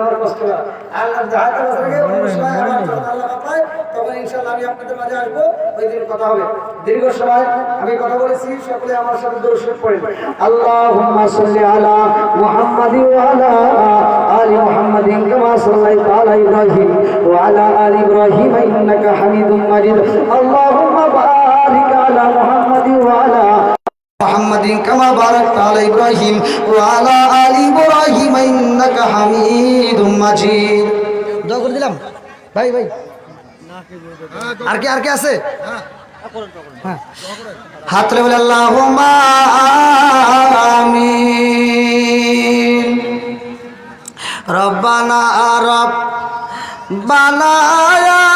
আমার কষ্ট হয়। আল্লাহ যাহাতে বাঁচাকে অন্য সময় আমার আল্লাহ পায় তখন ইনশাল্লাহ আমি আপনাদের মাঝে আসব ওই দিন কথা হবে। দীর্ঘ সময় আমি কথা বলেছি সকলে আমার সাথে দর্শক পড়েন আল্লাহুম্মা সাল্লি আলা মুহাম্মাদি ওয়া আলা আলি মুহাম্মাদিন কামা সাল্লাইতা আলা ইব্রাহিম ওয়া আলা আলি ইব্রাহিম ইন্নাকা হামিদুম মাজিদ। আল্লাহুম্মা বারিক আলা মুহাম্মাদি। কামা বারক তাল ইব্রাহিম ও আলা আলি ইব্রাহিম ইন্নাকা হামিদুম মাজিদ। দোয়া করে দিলাম। ভাই ভাই। আর কে আর কে আছে? হ্যাঁ। হাত রে বলে, আল্লাহুম্মা আমিন। রব্বানা রব বানায়া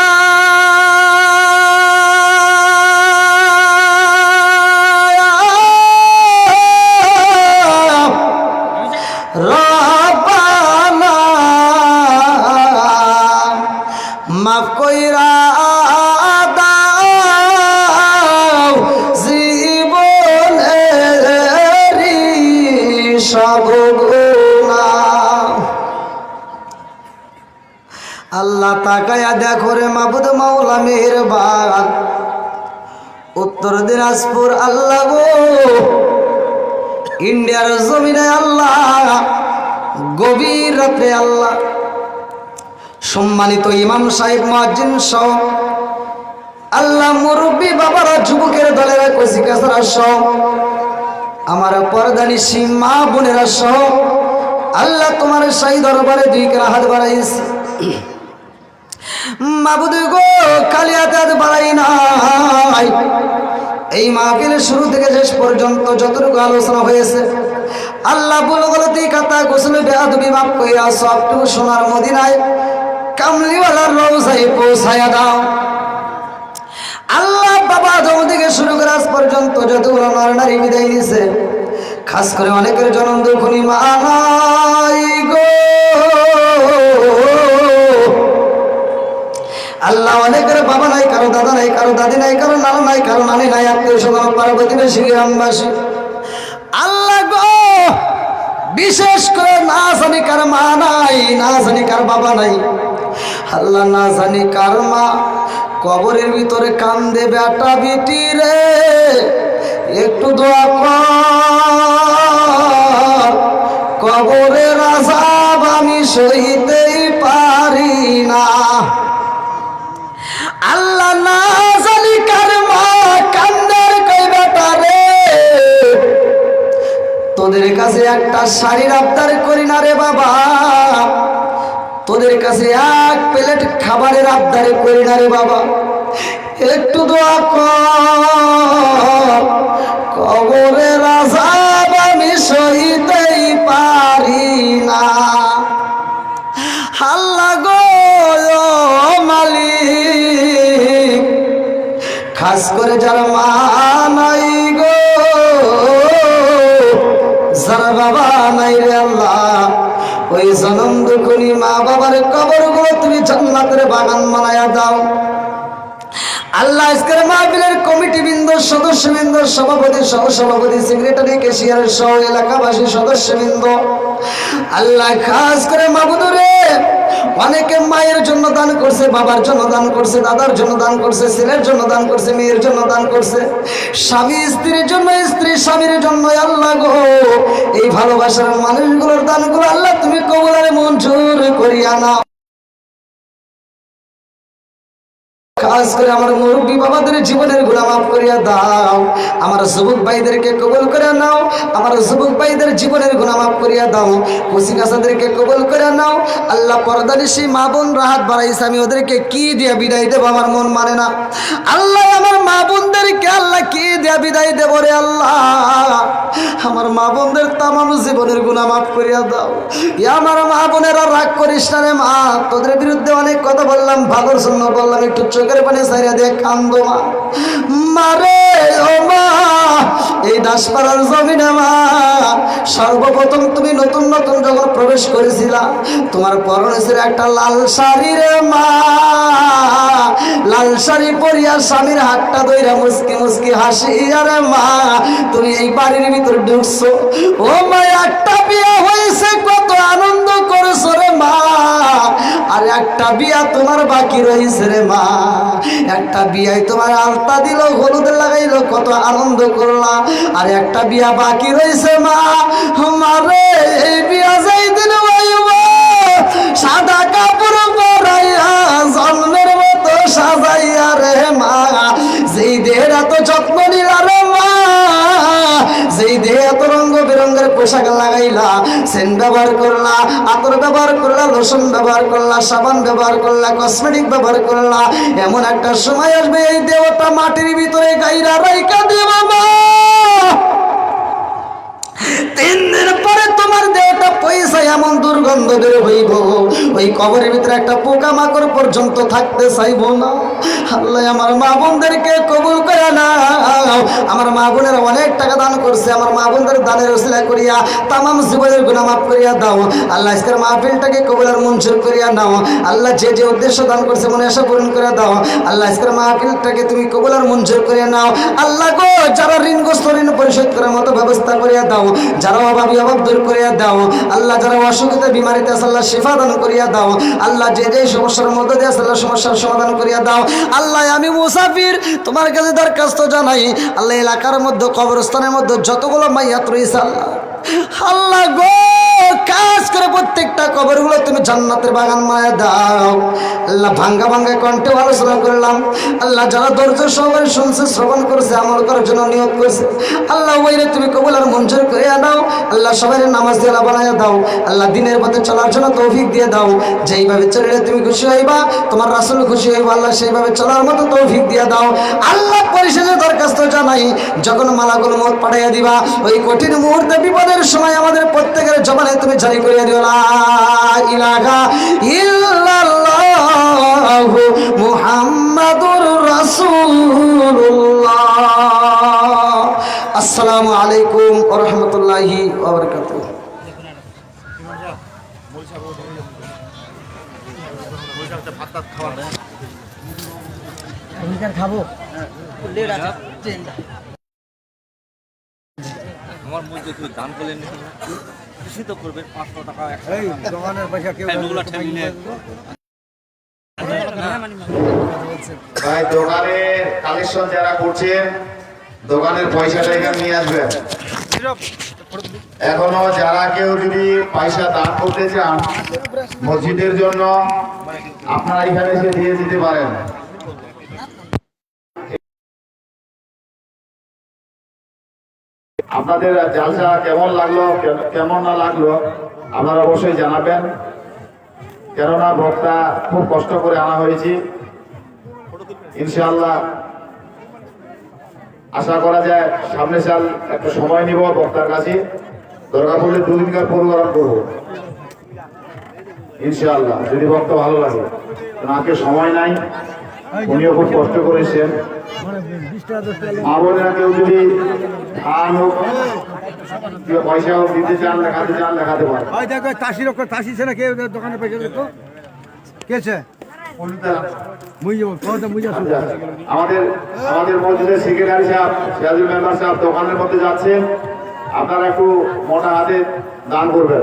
সব গুনাহ আল্লাহ তাকায়া দেখো রে মাবুদ মাওলা মেহেরবান। উত্তর দিনাজপুর আল্লাহ গো। ইন্ডিয়ার জমিনে আল্লাহ, গভীর রাত্রে আল্লাহ। সম্মানিত ইমাম সাহেব মহাজিন সহ আল্লাহ মুরব্বী বাবারা, যুবকের দলেরা কচি কাছারা সহ আমার পরদানি মা বোনেরা সহ আল্লাহ তোমার সাই দরবারে দুই কেনা হাত বাড়াইছে। মাবুদ গো কালিয়াতে হাত বাড়াই নাই। এই মাহফিলের শুরু থেকে শেষ পর্যন্ত যতটুকু আলোচনা হয়েছে, আল্লাহ বল গলতি কাতা গোসল বেহাদবি মাপ কইরা সবটুকু সোনার মদিনায় কামলিওয়ালার রোজাই পৌঁছায়া দাও। আল্লাহ বাবা আদম থেকে শুরু করে আজ পর্যন্ত যতগুলো নর নারী বিদায় নিছে খাস করে অনেকের জনম দুখনি মা গো। আল্লাহ অনেকের বাবা নাই, কারও দাদা নাই, কারও দাদি নাই, কারও নানা নাই, কারও নানি নাই, আত্মীয় স্বজন পার্বতী বেশি গ্রামবাসী। আল্লাহ গো, বিশেষ করে না জানি কার মা নাই, না জানি কার বাবা নাই। আল্লাহ না জানি কার মা কবরের ভিতরে কান্দে বেটা বিটি রে, একটু দোয়া কবরের আজাব আমি সইতেই পারি না। আল্লাহ না কার মা কান্দের কই বেটা রে। তোদের কাছে একটা শাড়ির আবদার করি না রে বাবা। তোদের কাছে এক প্লেট খাবারের আবদার করি না রে বাবা। একটু দোয়া কর। কবরের আজাব আমি সইতেই পারি না। আল্লাহ গো মালিক। খাস করে যারা মা নাই গো, যারা বাবা নাই রে আল্লাহ। ওই জনম দুখনি মা বাবার কবরগুলো তুমি জান্নাতের বাগান বানায়া দাও। আল্লাহ আজকের মাহফিলের কমিটি বৃন্দ সদস্য বৃন্দ সভাপতি সহ সভাপতি সেক্রেটারি কেশিয়ার সহ এলাকাবাসী সদস্য বৃন্দ আল্লাহ খাস করে মাবুদরে অনেকে মায়ের জন্য দান করছে, বাবার জন্য দান করছে, দাদার জন্য দান করছে, ছেলের জন্য দান করছে, মেয়ের জন্য দান করছে। স্বামী স্ত্রীর জন্য, স্ত্রী স্বামীর জন্য, আল্লাহ গো। এই ভালোবাসার মানুষগুলোর দানগুলো আল্লাহ তুমি কবলারে মঞ্জুর করিয়া নাও। খাস করে আমার মুরব্বী বাবাদের জীবনের গুণা মাফ করিয়া দাও। আমার যুবক ভাইদেরকে কবুল করে নাও। আমার যুবক ভাইদের জীবনের গুণা মাফ করিয়া দাও। কুসি কাসাদেরকে কবুল করে নাও। আল্লাহ পর্দানিসী মা বোন রাহাত বাড়াইছে, আমি ওদেরকে কি দিয়া বিদায় দেবো আমার মন মানে না। আল্লাহ, আমার মা বোনদেরকে আল্লাহ কি দিয়া বিদায় দেবো রে আল্লাহ? আমার মা বোনদের তামাম জীবনের গুণা মাফ করিয়া দাও। ই আমার মা বোনেরা রাগ করিস না রে মা, তোদের বিরুদ্ধে অনেক কথা বললাম, ভালোর জন্য বললাম, একটু চোখের পানি সাইরা দিয়ে কান্দো মা। মারে ও মা, এই দাসপাড়ার জমিনে মা সর্বপ্রথম তুমি নতুন নতুন যখন প্রবেশ করেছিলা, তোমার পরনে একটা লাল শাড়ি রে মা। লাল শাড়ি পরিয়া স্বামীর হাতটা দইরা মুসকি মুসকি হাসি আরে মা, তুমি এই বাড়ির ভিতর ঢুকছো। ও মা, একটা বিয়ে হয়েছে, কত আনন্দ করেছ রে মা। আর একটা বিয়া তোমার বাকি রয়েছে রে মা। একটা বিয়ায় তোমার আলতা দিল, হলুদ লাগাইলো, কত আনন্দ করলা। আর একটা বিয়া বাকি রয়েছে মা। মারে এই বিয়া যাই দিন সাদা রঙ বেরঙ্গের পোশাক লাগাইলা, সেন ব্যবহার করলা, আতর ব্যবহার করলা, লোশন ব্যবহার করলা, সাবান ব্যবহার করলা, কসমেটিক ব্যবহার করলা। এমন একটা সময় আসবে এই দেহটা মাটির ভিতরে গাইরা রাইকা দেব মা তিন দিন পরে তোমার দেহটা পয়সা এমন দুর্গন্ধ বের হইব। ওই কবরের ভিতরে একটা পোকা মাকড় পর্যন্ত থাকতে চাইব না। আল্লাহ, আমার মা বোনদেরকে কবুল করে না আমার মা বোনের অনেক টাকা দান করছে, আমার মা বোনদের দানের ওসিলা করিয়া, তামাম জীবনের গুণা মাফ করিয়া দাও। আল্লাহ, আজকের মাহফিলটাকে কবুলের মঞ্জুর করিয়া নাও। আল্লাহ, যে যে উদ্দেশ্য দান করছে মনে আশা পূরণ করে দাও। আল্লাহ, আজকের মাহফিলটাকে তুমি কবুলের মঞ্জুর করিয়া নাও। আল্লাহ গো, যারা ঋণগ্রস্ত ঋণ পরিশোধ করার মতো ব্যবস্থা করিয়া দাও, যারা অভাবী অভাব দূর করিয়া দাও, আল্লাহ, যারা অসুবিধা বিমারিতে আল্লাহ শিফা দান করিয়া দাও। আল্লাহ যে যে সমস্যার মধ্যে দিয়ে আল্লাহ সমস্যার সমাধান করিয়া দাও। আল্লাহ, আমি মুসাফির, তোমার কাছে দরখাস্ত জানাই। আল্লাহ, এলাকার মধ্যে, কবরস্থানের মধ্যে যতগুলো মাইয়াত রয়েছে, আল্লাহ। আল্লাহ গো, কাজ করে প্রত্যেকটা কবরগুলো তুমি জান্নাতের বাগান মায়া দাও। আল্লাহ ভাঙ্গা ভাঙ্গা কণ্ঠে আলোচনা করলাম। আল্লাহ যারা ধৈর্য সহকারে শুনছে, শ্রবণ করছে, আমল করার জন্য নিয়োগ করছে, আল্লাহ ওইরে তুমি কবুল আর মঞ্জুর করে দাও। আল্লাহ সবাই নামাজ দিয়ে বানায় দাও। আল্লাহ দিনের পথে চলার জন্য তৌফিক দিয়ে দাও। যেইভাবে চললে তুমি খুশি হইবা, তোমার রাসুল খুশি হইবা, আল্লাহ সেইভাবে চলার মতো তৌফিক দিয়ে দাও। আল্লাহ পরিশেষে দরখাস্ত জানাই, যখন মালাগুলো মত পাঠাইয়া দিবা, ওই কঠিন মুহূর্তে বিপদের সময় আমাদের প্রত্যেকের জবানে তুমি জারি করিয়া দিও ইলাহা ইল্লাল্লাহু মুহাম্মাদুর রাসূলুল্লাহ। আসসালামু আলাইকুম ওয়া রাহমাতুল্লাহি ওয়া বারাকাতুহু। আমার মধ্যে তুই দান করলেন কৃষি তো করবে পাঁচশো টাকা দোকানের পয়সা কেউ ভাই দোকানের কালেকশন যারা করছেন দোকানের পয়সাটা এখানে নিয়ে আসবেন। এখনও যারা কেউ যদি পয়সা দান করতে চান মসজিদের জন্য আপনারা এখানে এসে দিয়ে দিতে পারেন। আপনাদের জালসা কেমন লাগল কেমন না লাগল, আপনারা অবশ্যই জানাবেন। কেননা বক্তা খুব কষ্ট করে আনা হয়েছি। ইনশাআল্লাহ আশা করা যায় সামনে সাল একটা সময় নিব বক্তার কাছে। দরকার পড়লে দুদিনকার প্রোগ্রাম করব। ইনশাআল্লাহ, যদি বক্তা ভালো লাগে। ওনাকে সময় নাই। উনিও খুব কষ্ট করেছেন। বোনেরা কেউ যদি ধান হোক পয়সা হোক দিতে চান লেখাতে চান লেখাতে পারেন। ওই দেখো তাসির ওপর তাসিছে না কেউ দোকানের পয়সা দেখো কেছে আচ্ছা, আমাদের আমাদের মসজিদের সেক্রেটারি সাহেব সিরাজুল মেম্বার সাহেব দোকানের মধ্যে যাচ্ছেন। আপনারা একটু মোটা হাতে দান করবেন।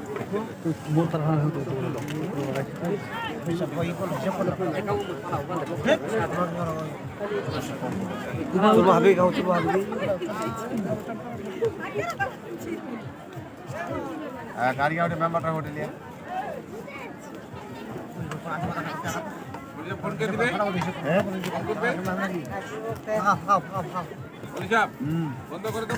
গাড়ি গাড়ি মেম্বারটা হোটেলে ফোন করে দিবে হ্যাঁ? বন্ধ করে দাও।